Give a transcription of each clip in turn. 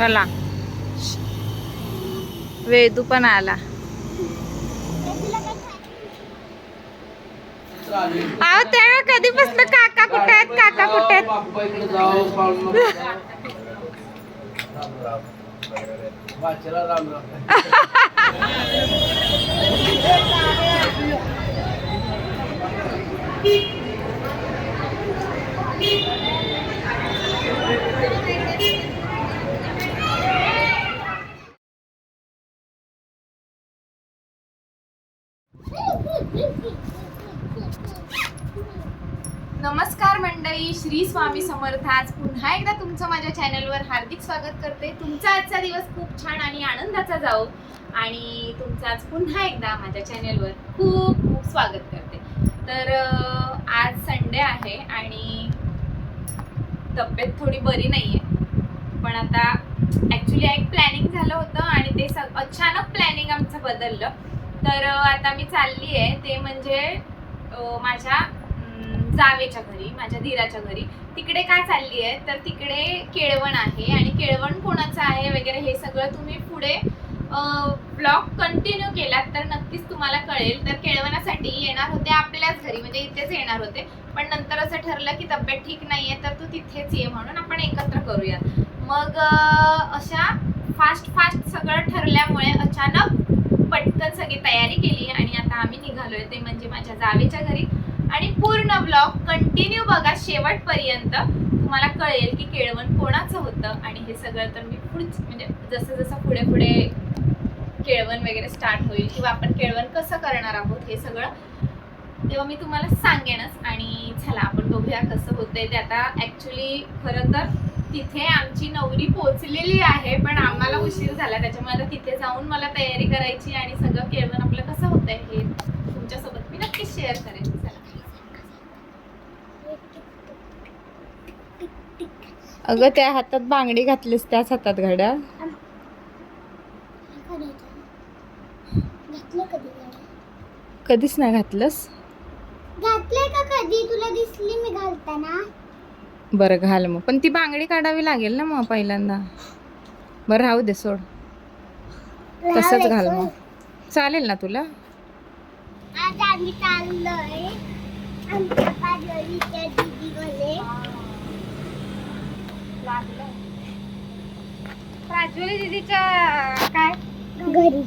चला. वेदू पण आला. अहो तेव्हा कधीपासून काका कुठे आहेत? काका कुठे आहेत? स्वामी समर्थ. आज पुन्हा एकदा तुमचं माझ्या चॅनलवर हार्दिक स्वागत करते. तुमचा आजचा दिवस खूप छान आणि आनंदाचा जाऊ आणि तुमचं आज पुन्हा एकदा माझ्या चॅनलवर खूप खूप स्वागत करते. तर आज संडे आहे आणि तब्येत थोडी बरी नाही आहे पण आता ॲक्च्युली एक प्लॅनिंग झालं होतं आणि ते सग अचानक प्लॅनिंग आमचं बदललं. तर आता मी चालली आहे ते म्हणजे माझ्या जावेच्या घरी माझ्या धीराच्या घरी. तिकडे काय चालली आहे? तर तिकडे केळवण आहे आणि केळवण कोणाचं आहे वगैरे हे सगळं तुम्ही पुढे ब्लॉग कंटिन्यू केलात तर नक्कीच तुम्हाला कळेल. तर केळवणासाठी येणार होते आपल्याच घरी म्हणजे इथेच येणार होते. पण नंतर असं ठरलं की तब्येत ठीक नाही आहे तर तू तिथेच ये म्हणून आपण एकत्र करूयात. मग अशा फास्ट फास्ट सगळं ठरल्यामुळे अचानक पटकन सगळी तयारी केली आणि आता आम्ही निघालोय. ते म्हणजे माझ्या जावेच्या घरी. आणि पूर्ण ब्लॉग कंटिन्यू बघा शेवटपर्यंत. तुम्हाला कळेल की केळवण कोणाचं होतं आणि हे सगळं तर मी पुढच म्हणजे जसं जसं पुढे पुढे केळवण वगैरे स्टार्ट होईल किंवा आपण केळवण कसं करणार आहोत हे सगळं तेव्हा मी तुम्हाला सांगेनच. आणि चला आपण बघूया कसं होतंय ते. आता ॲक्च्युली खरं तर तिथे आमची नवरी पोचलेली आहे पण आम्हाला उशीर झाला. त्याच्यामुळे आता तिथे जाऊन मला तयारी करायची आणि सगळं केळवण आपलं कसं होतंय हे तुमच्यासोबत मी नक्कीच शेअर करेन चला अगं त्या हातात बांगडी घातलीस त्याच हातात घड्या? कधीच नाही घातलंस? घातलंय का कधी? तुला दिसली मी घालताना. बरं घाल मग. पण ती बांगडी काढावी लागेल ना मग पहिल्यांदा. बरं राहू दे सोड. तसंच घाल मग. चालेल ना तुला? आज आम्ही चाललोय आमच्या पाडळीच्या दीदीकडे प्राज्वली दीदीच्या काय? घरी.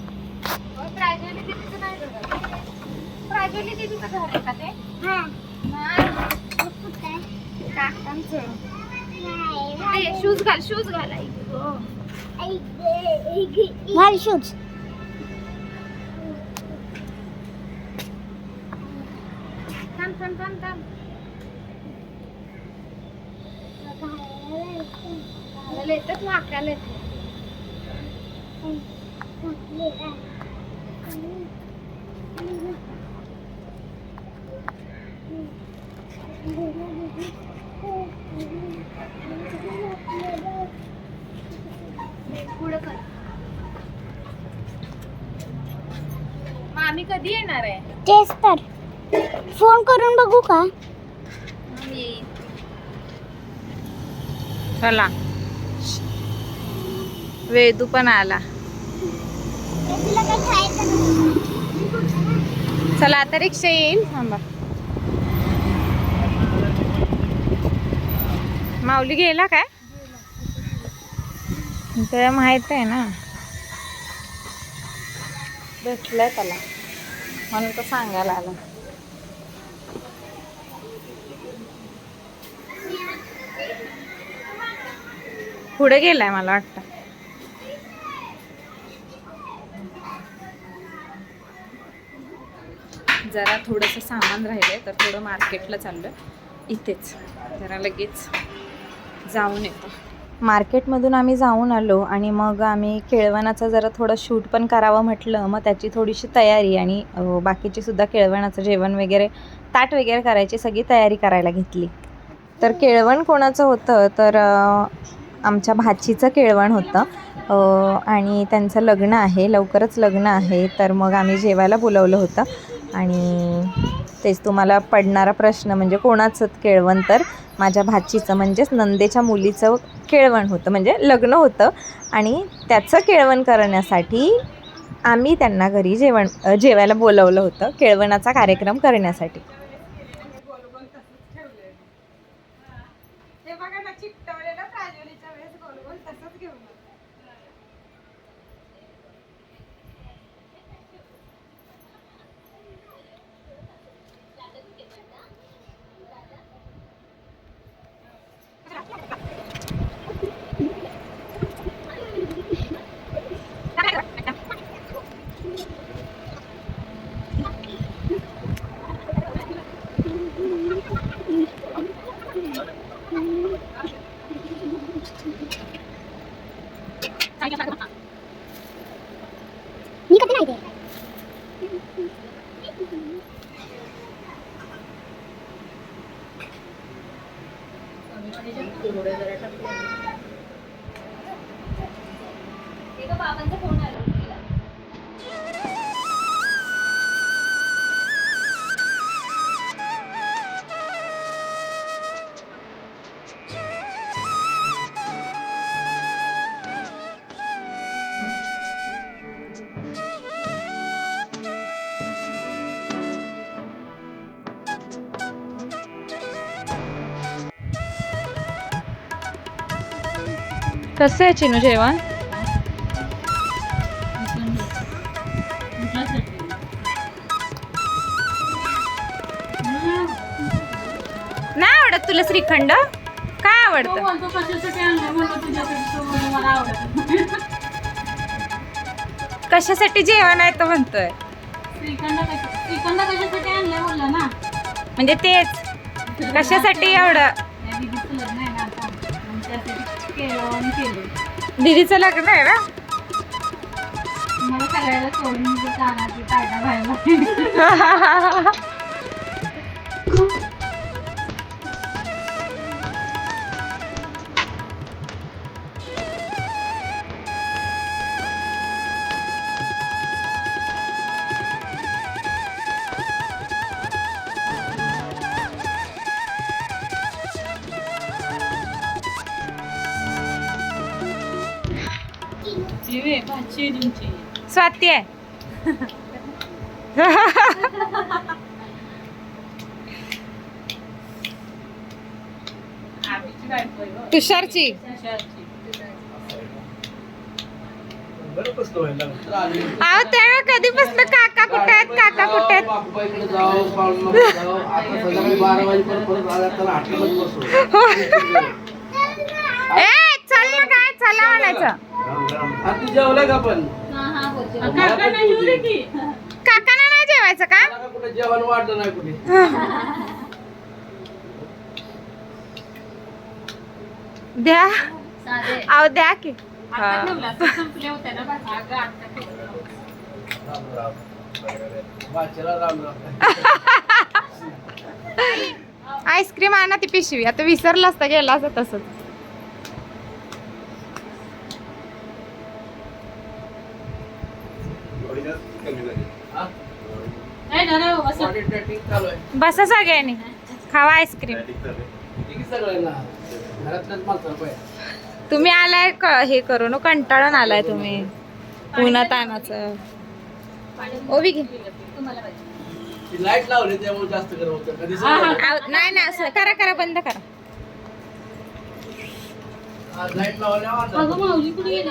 अहो, प्राज्वली दीदीचं नाही आहे. प्राज्वली दीदीचं घर आहे का ते? हा? काकांचं. शूज घाल शूज घाल. घाल शूज. थांब थांब थांब थांब. घालायला येतात वाकायला पुढं कर मग आम्ही कधी येणार आहे? तेच तर. फोन करून बघू का आम्ही येईन. चला. वेदू पण आला. चला आता रिक्षा येईल. थांबा. माऊली गेला काय? त्याला माहीत आहे ना. भेटलंय त्याला. म्हणून तो सांगायला आला. पुढे गेलाय मला वाटतं. जरा थोडंसं सामान राहिलंय तर थोडं मार्केटला चाललोय. इथेच जरा लगेच जाऊन येतो. मार्केटमधून आम्ही जाऊन आलो आणि मग आम्ही केळवणाचं जरा थोडं शूट पण करावं म्हटलं. मग त्याची थोडीशी तयारी आणि बाकीची सुद्धा केळवणाचं जेवण वगैरे ताट वगैरे करायची सगळी तयारी करायला घेतली. तर केळवण कोणाचं होतं? तर आमच्या भाचीचं केळवण होतं. आणि त्यांचं लग्न आहे लवकरच लग्न आहे तर मग आम्ही जेवायला बोलवलं होतं. आणि तेच तुम्हाला पडणारा प्रश्न म्हणजे कोणाचं केळवण तर माझ्या भाचीचं म्हणजेच नंदेच्या मुलीचं केळवण होतं म्हणजे लग्न होतं. आणि त्याचं केळवण करण्यासाठी आम्ही त्यांना घरी जेवण जेवायला बोलवलं होतं केळवणाचा कार्यक्रम करण्यासाठी मी कधी नाही ते बाबांचा फोन कसं आहे चिनू जेवण? नाही आवडत तुला श्रीखंड? काय आवडतं? कशासाठी जेवण आहे तर म्हणतोय? श्रीखंड कशासाठी आणलंय बोलला ना. म्हणजे तेच. कशासाठी एवढं? केळवण केलं. दीदीचं लग्न आहे ना? मला सगळ्याला सोडून कायदा व्हायला तुमची स्वाती आहे तुषारची अहो तेव्हा कधीपासून काका कुठे आहेत? काका कुठे आहेत? चल ना काय चला म्हणायचं आता जेवलं. का पण की. काकांना नाही जेवायचं का? मला का कुठे जेवण वाढलं नाही कुठे. द्या. अहो द्या की. राम राम. राम राम. आईस्क्रीम आणा ती पिशवी. आता विसरला असता गेला असता तसंच हा? नाही ना रे, असं Body tracking चालू आहे बसा सगळ्यांनी. खावा आईस्क्रीम. तुम्ही आलाय क- हे करून कंटाळून आलाय तुम्ही. पुन्हा तानाचं. ओवी घे तुम्हाला पाहिजे ती लाइट लावली त्यामुळे जास्त गरम होतं. कधी हा, हा. आव- नाही नाही असं करा करा बंद करा. गेले?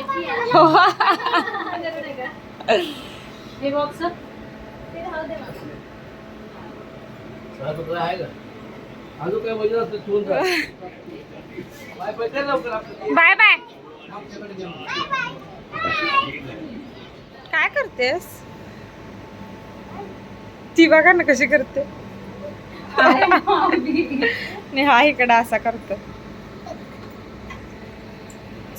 हे. बॉक्स. ते राहू दे मला. अजून काय आहे का? अजून काय असतं ठेवून जा. बाय बाय कर लवकर आपलं. Bye bye. आमच्याकडे घेऊन काय करतेस? ती बघा ना कशी करते. नेहा इकडं असा करतो.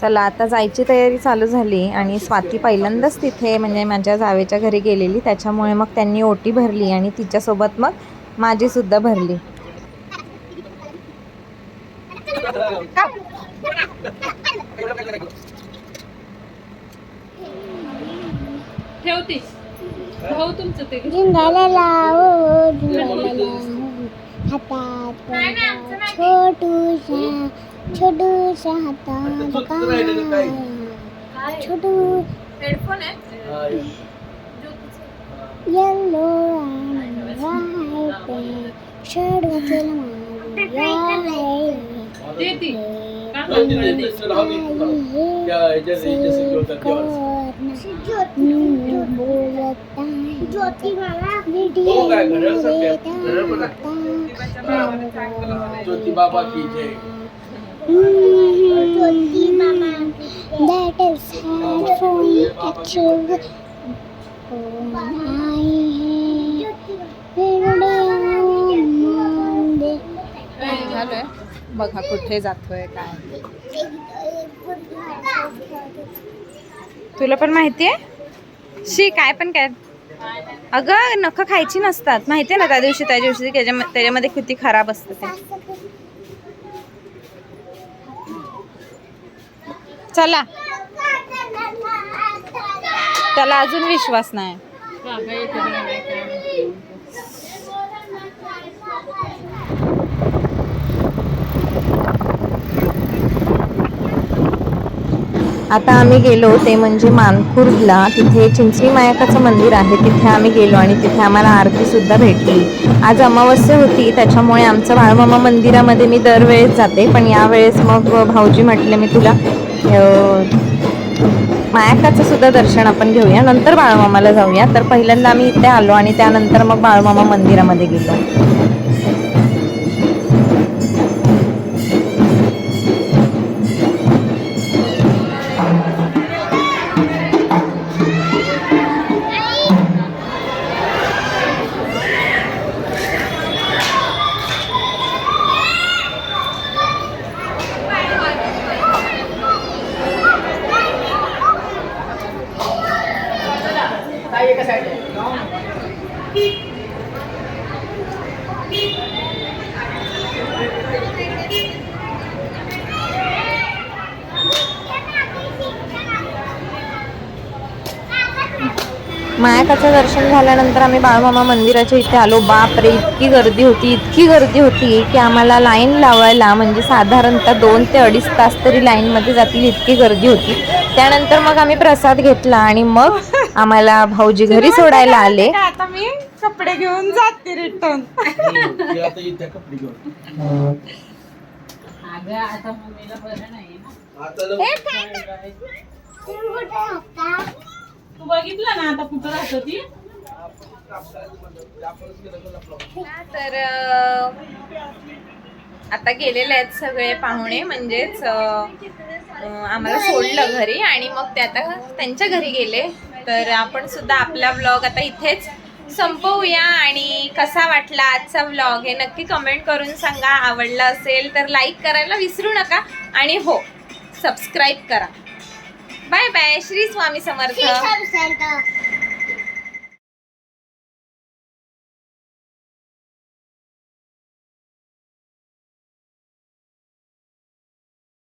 चला आता जायची तयारी चालू झाली आणि स्वाती पहिल्यांदाच तिथे म्हणजे माझ्या जावेच्या घरी गेलेली. त्याच्यामुळे मग त्यांनी ओटी भरली आणि तिच्यासोबत मग माझी सुद्धा भरली. ठेवतीस? भाऊ तुमचं ते लावो हातात छोटूशा छोटूशा हातात छोटू हेडफोन आहे? आणि व्हाईट शर्ट घातलेला मारिया ते ती दोन तीन दिवस राहू दे तुला. त्या ह्याच्या- ह्याच्या सीटवर होता हो काय, घड्याळ सारखं आहे. घड्याळ पण आहे. ज्योती बाबा की जय That is headphone actually phone आई झालोय बघा कुठे जातोय काय तुला पण माहिती आहे? शी काय पण काय. अगं नख खायची नसतात. माहिती आहे ना त्या दिवशी त्या दिवशी त्याच्यामध्ये किती खराब असतं ते. चला. त्याला अजून विश्वास नाही. आता आम्ही गेलो ते म्हणजे मानखुर्दला तिथे चिंचणी मायकाचं मंदिर आहे तिथे आम्ही गेलो आणि तिथे आम्हाला आरतीसुद्धा भेटली. आज अमावस्या होती त्याच्यामुळे आमचं बाळमामा मंदिरामध्ये मी दरवेळेस जाते पण यावेळेस मग भाऊजी म्हटले मी तुला अं, मायाकाचं सुद्धा दर्शन आपण घेऊया नंतर बाळमामाला जाऊया. तर पहिल्यांदा आम्ही इथे आलो आणि त्यानंतर मग बाळमामा मंदिरामध्ये गेलो. मायाकाचं दर्शन झाल्यानंतर आम्ही बाळमामा मंदिराच्या इथे आलो. बापरे इतकी गर्दी होती इतकी गर्दी होती की आम्हाला लाईन लावायला म्हणजे साधारणतः दोन ते अडीच तास तरी लाईनमध्ये जातील इतकी गर्दी होती. त्यानंतर मग आम्ही प्रसाद घेतला आणि मग आम्हाला भाऊजी घरी सोडायला आले. आता मी कपडे घेऊन जाते रिटर्न आता? तू बघितलं ना आता कुठं राहतो ती? तर आता गेलेले आहेत सगळे पाहुणे म्हणजेच आम्हाला सोडलं घरी आणि मग ते आता त्यांच्या घरी गेले. तर आपण सुद्धा आपला ब्लॉग आता इथेच संपवूया आणि कसा वाटला आजचा व्लॉग हे नक्की कमेंट करून सांगा. आवडला असेल तर लाईक करायला विसरू नका आणि हो सबस्क्राईब करा. Bye bye Shri Swami Samarth.